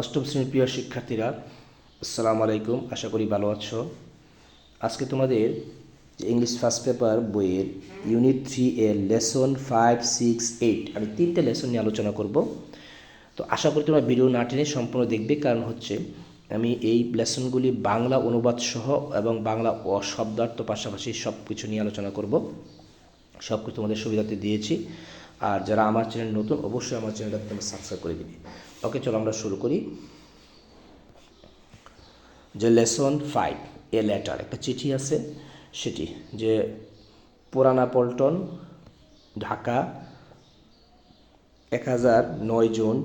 অষ্টম শ্রেণির প্রিয় শিক্ষার্থীরা, আসসালামু আলাইকুম, আশা করি ভালো আছো। আজকে তোমাদের ইংলিশ ফার্স্ট পেপার বইয়ের ইউনিট থ্রি এর লেসন ফাইভ সিক্স এইট আমি তিনটে লেসন নিয়ে আলোচনা করব। তো আশা করি তোমরা ভিডিও না টেনে সম্পূর্ণ দেখবে, কারণ হচ্ছে আমি এই লেসনগুলি বাংলা অনুবাদ সহ এবং বাংলা অশব্দার্থ পাশাপাশি সব কিছু নিয়ে আলোচনা করব। সব কিছু তোমাদের সুবিধাতে দিয়েছি। আর যারা আমার চ্যানেল নতুন, অবশ্যই আমার চ্যানেলটা তোমরা সাবস্ক্রাইব করে দিবে। ওকে চলো আমরা শুরু করি। যে লেসন ফাইভ, এ লেটার, একটা চিঠি আছে সেটি, যে পুরানা পল্টন, ঢাকা, এক হাজার নয় জুন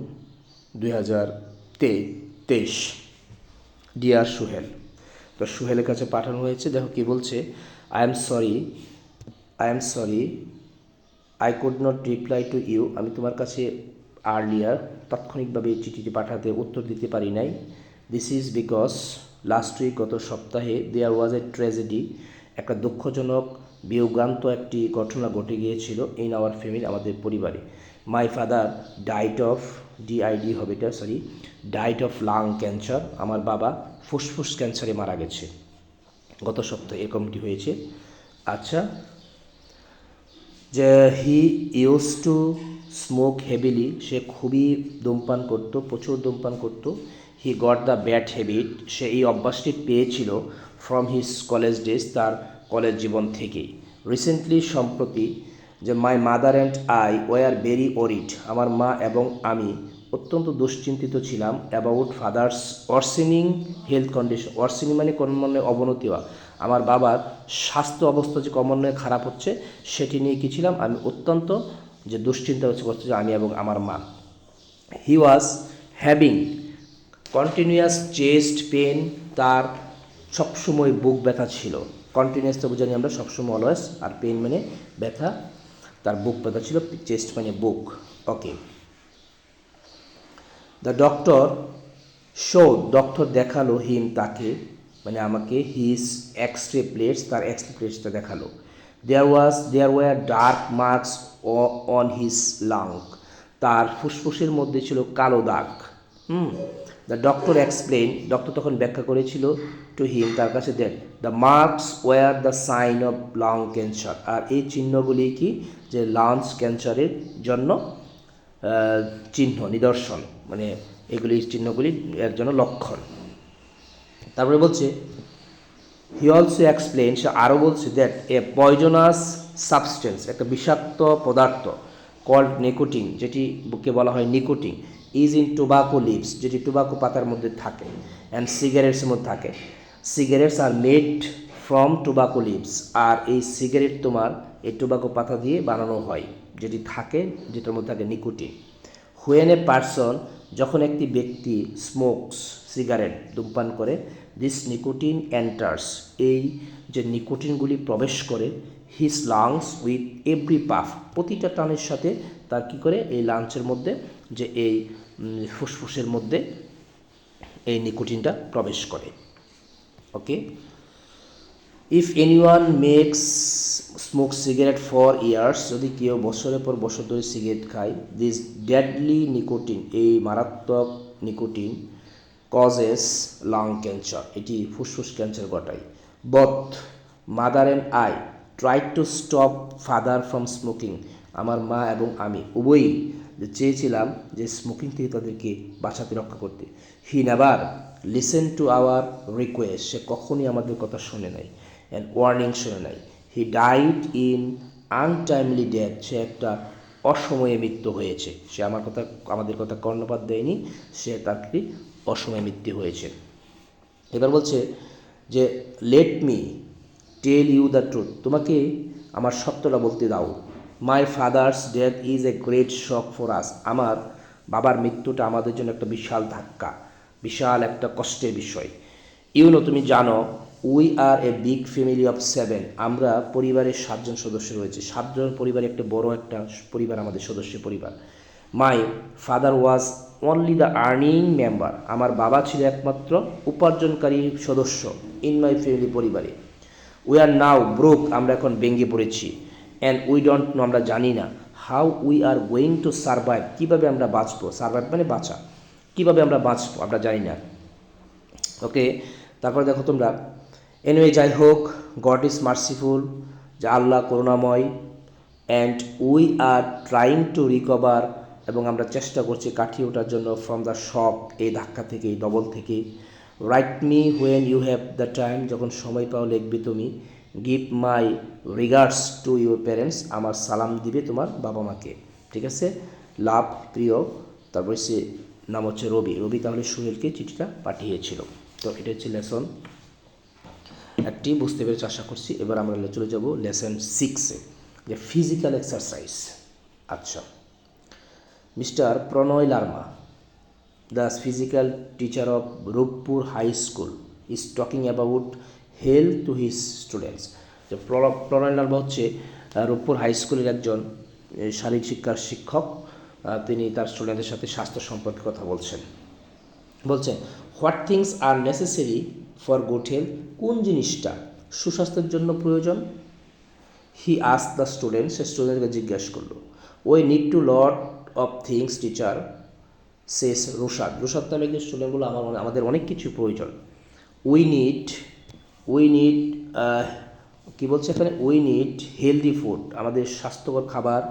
দুই হাজার তেইশ। ডিয়ার সুহেল, তো সুহেলের কাছে পাঠানো হয়েছে, দেখো কি বলছে I am sorry I am sorry I could not reply to you আমি তোমার কাছে আর্লিয়ার তাৎক্ষণিকভাবে চিঠিটি পাঠাতে উত্তর দিতে পারি নাই। This is because last week গত সপ্তাহে দেয়ার ওয়াজ এ ট্র্যাজেডি একটা দুঃখজনক, বিয়োগান্ত একটি ঘটনা ঘটে গিয়েছিল ইন আওয়ার ফ্যামিলি আমাদের পরিবারে। My father died of DID হবে এটা সরি ডাইট অফ লাং ক্যান্সার আমার বাবা ফুসফুস ক্যান্সারে মারা গেছে গত সপ্তাহে, এরকমটি হয়েছে। আচ্ছা যে he use to smoke heavily সে খুবই ধূমপান করতো, প্রচুর ধূমপান করতো। He got the bad habit সে এই অভ্যাসটি পেয়েছিল ফ্রম হিজ কলেজ ডেজ তার কলেজ জীবন থেকেই। রিসেন্টলি সম্প্রতি যে my mother and I were very worried আমার মা এবং আমি অত্যন্ত দুশ্চিন্তিত ছিলাম about father's worsening health condition worsening মানে ক্রমান্বয়ে অবনতি হওয়া। আমার বাবার স্বাস্থ্য অবস্থা যে ক্রমান্বয়ে খারাপ হচ্ছে, সেটি নিয়ে কী ছিলাম? আমি অত্যন্ত যে দুশ্চিন্তা হচ্ছে যে আমি এবং আমার মা। He was having continuous chest pain তার সবসময় বুক ব্যথা ছিল। কন্টিনিউয়াস তো বুঝানি আমরা, সবসময় অলওয়েজ আর পেন মানে ব্যথা, তার বুক ব্যথা ছিল চেস্ট মানে বুক। Okay the doctor show doctor দেখাল হিম তাকে মানে আমাকে হিজ এক্সরে প্লেটস তার এক্স রে প্লেটসটা দেখাল। There was there were dark marks on his lung তার ফুসফুসের মধ্যে ছিল কালো দাগ। হুম। দ্য ডক্টর এক্সপ্লেন ডক্টর তখন ব্যাখ্যা করেছিল টু হিম তার কাছে then the marks were the sign of lung cancer আর এই চিহ্নগুলি কি? যে লাংস ক্যান্সারের জন্য চিহ্ন, নিদর্শন। মানে এগুলি চিহ্নগুলি এর জন্য লক্ষণ। তারপরে বলছে হি অলসো এক্সপ্লেন সে আরও বলছে দ্যাট এ পয়জনাস সাবস্টেন্স একটা বিষাক্ত পদার্থ কল্ড নিকোটিন যেটি বুকে বলা হয় nicotine is in tobacco leaves যেটি টোবাকো পাতার মধ্যে থাকে অ্যান্ড সিগারেটসের মধ্যে থাকে। Cigarettes are made from tobacco leaves আর এই সিগারেট তোমার এই টোবাকো পাতা দিয়ে বানানো হয়, যেটি থাকে, যেটার মধ্যে থাকে নিকোটিন হুয়েন এ পারসন যখন একটি ব্যক্তি স্মোকস সিগারেট ধূমপান করে দিস নিকোটিন এন্টার্স এই যে নিকোটিনগুলি প্রবেশ করে his lungs with every puff প্রতিটা টানের সাথে তার কী করে? এই লাঞ্চের মধ্যে যে এই ফুসফুসের মধ্যে এই নিকোটিনটা প্রবেশ করে। Okay if anyone makes smoke cigarette for years যদি কেউ বছরের পর বছর ধরে সিগারেট খায় দিস ডেডলি নিকোটিন এই মারাত্মক নিকোটিন কজেস লাং ক্যান্সার এটি ফুসফুস ক্যান্সার ঘটায়। Both mother and I try to stop father from smoking আমার মা এবং আমি উভয়ই যে চেয়েছিলাম যে স্মোকিং থেকে তাদেরকে বাঁচাতে, রক্ষা করতে। He never listen to our request সে কখনই আমাদের কথা শোনে নাই অ্যান্ড ওয়ার্নিং শোনে নাই। He died in untimely death সে একটা অসময়ে মৃত্যু হয়েছে। সে আমার কথা, আমাদের কথা কর্ণপাত দেয়নি। সে তার কি অসময়ে মৃত্যু হয়েছে। এবার বলছে যে let me tell you the truth তোমাকে আমার সত্যটা বলতে দাও। My father's death is a great shock for us আমার বাবার মৃত্যুটা আমাদের জন্য একটা বিশাল ধাক্কা, বিশাল একটা কষ্টের বিষয়। ইউনো তুমি জানো we are a big family of seven আমরা পরিবারের সাতজন সদস্য রয়েছে। সাতজন পরিবারে একটা বড় একটা পরিবার, আমাদের সদস্য পরিবার। My father was only the earning member আমার বাবা ছিল একমাত্র উপার্জনকারী সদস্য ইন মাই ফ্যামিলি পরিবারে। উই আর নাও ব্রোক আমরা এখন ভেঙে পড়েছি। অ্যান্ড উই ডোন্ট আমরা জানি না how we are going to survive কীভাবে আমরা বাঁচবো? সার্ভাইভ মানে বাঁচা। কীভাবে আমরা বাঁচবো? আমরা জানি না। ওকে তারপরে দেখো তোমরা। এনিওয়ে যাই হোক গড ইজ মার্সিফুল যে আল্লাহ করুণাময় and we are trying to recover এবং আমরা চেষ্টা করছি কাটিয়ে ওঠার জন্য ফ্রম দ্য শক এই ধাক্কা থেকে, এই ডবল থেকে। Write me when you have the time যখন সময় পাও লিখবে তুমি। Give my regards to your parents আমার সালাম দিবে তোমার বাবা মাকে। ঠিক আছে? লাভ, প্রিয়। তারপরে সে নাম হচ্ছে রবি। রবি তাহলে সুহেলকে চিঠিটা পাঠিয়েছিল। তো এটা হচ্ছে লেসন একটি, বুঝতে পেরেছি, আশা করছি। এবার আমরা চলে যাব লেসন সিক্সে যে ফিজিক্যাল এক্সারসাইজ আচ্ছা। Mister Pranay Larma, the physical teacher of Rooppur high school, is talking about health to his students. Pranay Larma হচ্ছে রূপপুর হাই স্কুলের একজন শারীরিক শিক্ষার শিক্ষক। তিনি তার স্টুডেন্টদের সাথে স্বাস্থ্য সম্পর্কে কথা বলছেন। বলছে, what things are necessary for good health? কোন জিনিসটা সুস্বাস্থ্যের জন্য প্রয়োজন? হি আস দ্য স্টুডেন্ট, সে স্টুডেন্টকে জিজ্ঞাসা করল, we need to lot of things teacher শেষ রুশাদ রুশাদ তাহলে কি স্টুডেন্টগুলো আমার আমাদের অনেক কিছু প্রয়োজন। উই নিড উই নিড কী বলছে এখানে? উই নিড হেলদি ফুড আমাদের স্বাস্থ্যকর খাবার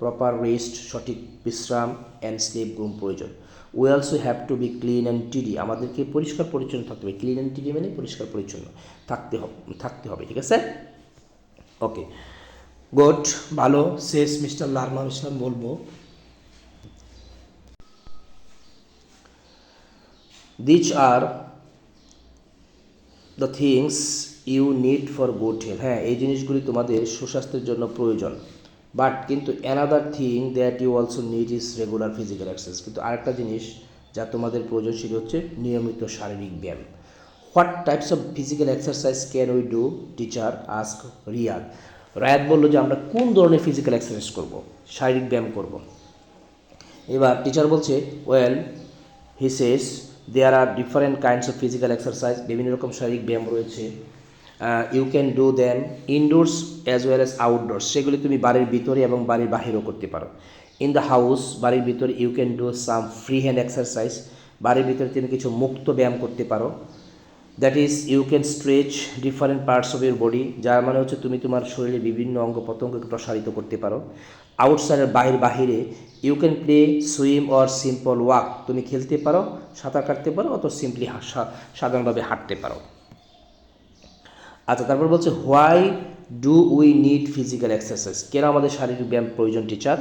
প্রপার রেস্ট সঠিক বিশ্রাম অ্যান্ড স্লিপ ঘুম প্রয়োজন। We also have to be clean and tidy আমাদেরকে পরিষ্কার পরিচ্ছন্ন থাকতে হবে। ক্লিন অ্যান্ড টিডি মানে পরিষ্কার পরিচ্ছন্ন থাকতে হবে থাকতে হবে, ঠিক আছে? ওকে গুড ভালো শেষ মিস্টার লারমান ইসলাম বলব। These are the things you need for good health হ্যাঁ এই জিনিসগুলি তোমাদের সুস্বাস্থ্যের জন্য প্রয়োজন। বাট কিন্তু another thing that you also need is regular physical exercise কিন্তু আরেকটা জিনিস যা তোমাদের প্রয়োজন সেটি হচ্ছে নিয়মিত শারীরিক ব্যায়াম। What types of physical exercise can we do teacher ask Riyad Rayat বলল যে আমরা কোন ধরনের ফিজিক্যাল এক্সারসাইজ করব? শারীরিক ব্যায়াম করব। এবার টিচার বলছে well he says there are different kinds of physical exercise বিভিন্ন রকম শারীরিক ব্যায়াম রয়েছে। You can do them indoors as well as outdoors সেগুলি তুমি বাড়ির ভিতরে এবং বাড়ির বাহিরেও করতে পারো। ইন দ্য হাউস বাড়ির ভিতরে you can do some free hand exercise বাড়ির ভিতরে তুমি কিছু মুক্ত ব্যায়াম করতে পারো। That is you can stretch different parts of your body যার মানে হচ্ছে তুমি তোমার শরীরে বিভিন্ন অঙ্গ প্রত্যঙ্গকে প্রসারিত করতে পারো। আউটসাইডের বাহির বাহিরে you can play swim or simple walk তুমি খেলতে পারো, সাঁতার কাটতে পারো অত সিম্পলি সাধারণভাবে হাঁটতে পারো। আচ্ছা তারপর বলছে why do we need physical exercise কেন আমাদের শারীরিক ব্যায়াম প্রয়োজন teacher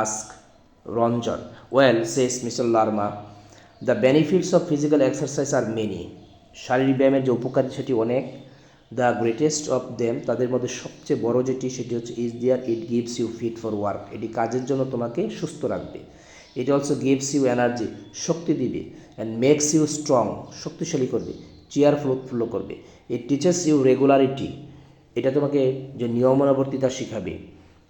ask Ranjan. Well says mister Larma the benefits of physical exercise are many শারীরিক ব্যায়ামের যে উপকারী, সেটি অনেক। দ্য গ্রেটেস্ট অফ দেম তাদের মধ্যে সবচেয়ে বড় যেটি, সেটি হচ্ছে is there it gives you fit for work এটি কাজের জন্য তোমাকে সুস্থ রাখবে। It also gives you energy শক্তি দিবে অ্যান্ড মেক্স ইউ স্ট্রং শক্তিশালী করবে চেয়ারফুল উৎফুল্ল করবে। ইট টিচার্স ইউ রেগুলারিটি এটা তোমাকে যে নিয়মানুবর্তিতা শিখাবে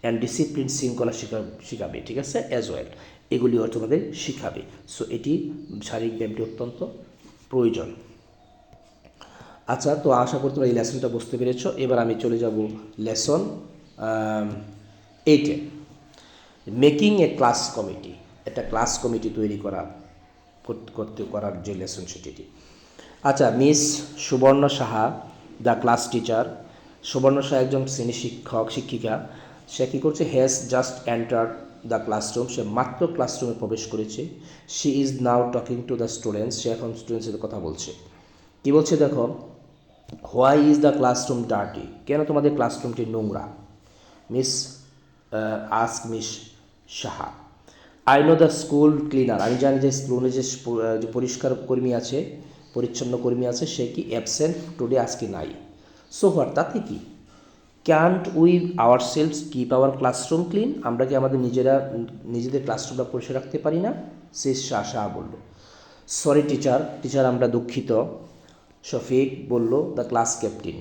অ্যান্ড ডিসিপ্লিন শৃঙ্খলা শিখা, শিখাবে, ঠিক আছে? অ্যাজ ওয়েল এগুলিও তোমাদের শিখাবে। সো এটি শারীরিক ব্যায়ামটি অত্যন্ত প্রয়োজন। আচ্ছা তো আশা করি তোমরা এই লেসনটা বুঝতে পেরেছ। এবার আমি চলে যাব লেসন এইটে। মেকিং এ ক্লাস কমিটি, একটা ক্লাস কমিটি তৈরি করা, করতে করার যে লেসন সেটি আচ্ছা মিস সুবর্ণ সাহা, দ্য ক্লাস টিচার। সুবর্ণ সাহা একজন শ্রেণি শিক্ষক, শিক্ষিকা। সে কী করছে? Has just enter the classroom সে মাত্র ক্লাসরুমে প্রবেশ করেছে। She is now talking to the students সে এখন স্টুডেন্টসের কথা বলছে। কী বলছে দেখো? Why is the classroom dirty কেন তোমাদের ক্লাসরুমটি নোংরা? Miss ask miss Saha I know the school cleaner আমি জানি যে স্কুলে যে পরিষ্কার কর্মী আছে, পরিচ্ছন্ন কর্মী আছে, সে কি অ্যাবসেন্ট টুডে আজকে নাই? সো হোয়াট তাতে কি? Can't we ourselves keep our classroom clean আমরা কি আমাদের নিজেরা, নিজেদের ক্লাসরুমটা পরিষ্কার রাখতে পারি না? সে শাহ বলল। সরি টিচার টিচার আমরা দুঃখিত। শফিক বলল দ্য ক্লাস ক্যাপ্টেন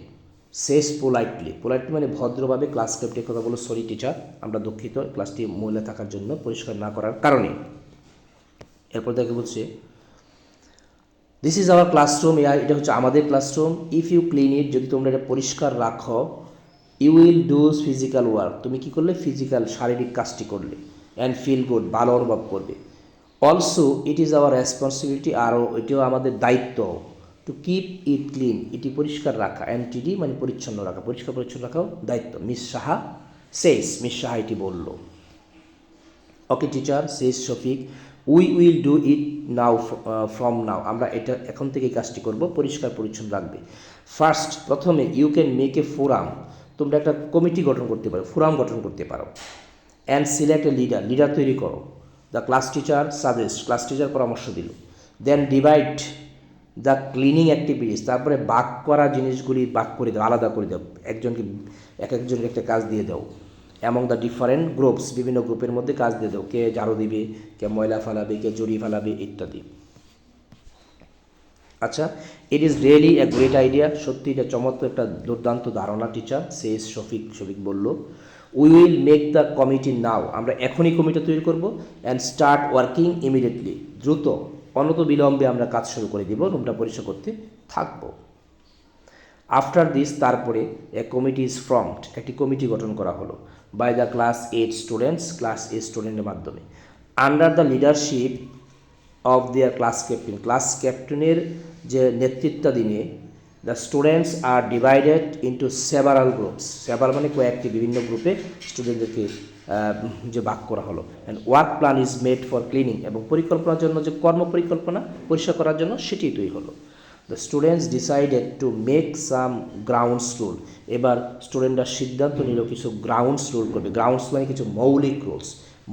শেষ পোলাইটলি পোলাইটলি মানে ভদ্রভাবে ক্লাস ক্যাপ্টেন কথা বলল সরি টিচার আমরা দুঃখিত ক্লাসটি মহিলা থাকার জন্য পরিষ্কার না করার কারণে। এরপর দেখে বলছে দিস ইজ আওয়ার ক্লাসরুম এটা হচ্ছে আমাদের classroom if you clean it যদি তোমরা এটা পরিষ্কার রাখো you will does physical work তুমি কি করলে? ফিজিক্যাল শারীরিক কাজটি করলে। অ্যান্ড ফিল গুড ভালো অনুভব করবে। Also it is our responsibility আরও এটিও আমাদের দায়িত্ব। টু কিপ ইট ক্লিন এটি পরিষ্কার রাখা এনটিডি মানে পরিচ্ছন্ন রাখা। পরিষ্কার, পরিচ্ছন্ন রাখাও দায়িত্ব। Miss Saha says miss Saha এটি বলল। Okay teacher says Shafiq. We will do it now from now আমরা এটা এখন থেকে কাজটি করব। পরিষ্কার, পরিচ্ছন্ন রাখবে। ফার্স্ট প্রথমে you can make a forum তোমরা একটা কমিটি গঠন করতে পারো। ফোরাম গঠন করতে পারো। And select a leader leader তৈরি করো। The class teacher suggest class teacher পরামর্শ দিল। Then divide the cleaning activities তারপরে বাক করা জিনিসগুলি বাক করে দাও, আলাদা করে দাও, একজনকে, এক একজনকে একটা কাজ দিয়ে দাও। অ্যামং দ্য ডিফারেন্ট গ্রুপস বিভিন্ন গ্রুপের মধ্যে কাজ দিয়ে দাও, কে ঝাড়ু দিবে, কে ময়লা ফেলাবে, কে জড়ি ফেলাবে, ইত্যাদি। আচ্ছা it is really a great idea সত্যি এটা চমৎকার একটা দুর্দান্ত ধারণা টিচার সেস শফিক শফিক বলল। We will make the committee now আমরা এখনই কমিটি তৈরি করব অ্যান্ড স্টার্ট ওয়ার্কিং ইমিডিয়েটলি দ্রুত। অনত বিলম্বে আমরা কাজ শুরু করে দিব, রুমটা পরিষ্কার করতে থাকব। আফটার দিস তারপরে এ কমিটি ইজ ফর্মড একটি কমিটি গঠন করা হলো by the class eight students class eight স্টুডেন্টের মাধ্যমে। Under the leadership of their class captain class ক্যাপ্টেনের যে নেতৃত্বাধীনে the students are divided into several groups several মানে কয়েকটি, বিভিন্ন গ্রুপে স্টুডেন্টদেরকে যে বাক করা হলো। And work plan is made for cleaning এবং পরিকল্পনার জন্য যে কর্ম পরিকল্পনা পরিষ্কার করার জন্য সেটি তৈরি হলো। The students decided to make some grounds rule এবার স্টুডেন্টরা সিদ্ধান্ত নিল কিছু গ্রাউন্ডস রুল করবে। গ্রাউন্ডস মানে কিছু মৌলিক রুলস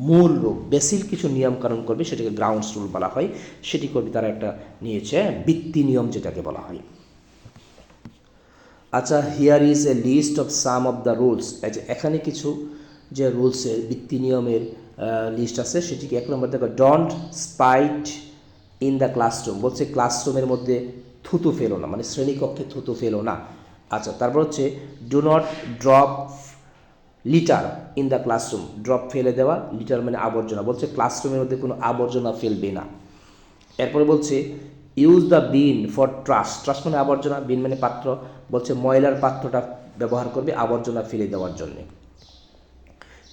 মূল রূপ বেসিক কিছু নিয়মকানুন করবে, সেটাকে গ্রাউন্ডস রুল বলা হয়। সেটি করবে তারা একটা নিয়েছে? ভিত্তি নিয়ম যেটাকে বলা হয়। আচ্ছা here is a list of some of the rules এখানে কিছু যে রুলসের ভিত্তি নিয়মের লিস্ট আছে, সেটিকে এক নম্বর দেখো don't spit in the classroom বলছে ক্লাসরুমের মধ্যে থুতু ফেলো না মানে শ্রেণীকক্ষে থুতু ফেলো না। আচ্ছা তারপর হচ্ছে do not drop litter in the classroom drop ফেলে দেওয়া লিটার মানে আবর্জনা। বলছে ক্লাসরুমের মধ্যে কোনো আবর্জনা ফেলবে না। এরপরে বলছে use the bin for trash trash মানে আবর্জনা বিন মানে পাত্র। বলছে ময়লার পাত্রটা ব্যবহার করবে আবর্জনা ফেলে দেওয়ার জন্যে।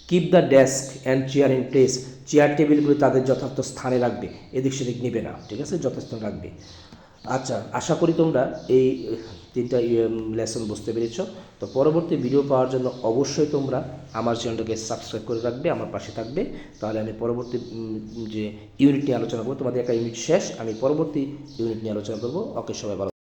Keep the desk and chair in place chair টেবিলগুলো তাদের যথার্থ স্থানে রাখবে। এদিক সেদিক নেবে না, ঠিক আছে? যথার্থ রাখবে। আচ্ছা আশা করি তোমরা এই তিনটা লেসন বুঝতে পেরেছ। তো পরবর্তী ভিডিও পাওয়ার জন্য অবশ্যই তোমরা আমার চ্যানেলটাকে সাবস্ক্রাইব করে রাখবে, আমার পাশে থাকবে। তাহলে আমি পরবর্তী যে ইউনিট নিয়ে আলোচনা করব, তোমাদের একটা ইউনিট শেষ। আমি পরবর্তী ইউনিট নিয়ে আলোচনা করব। ওকে সবাই ভালো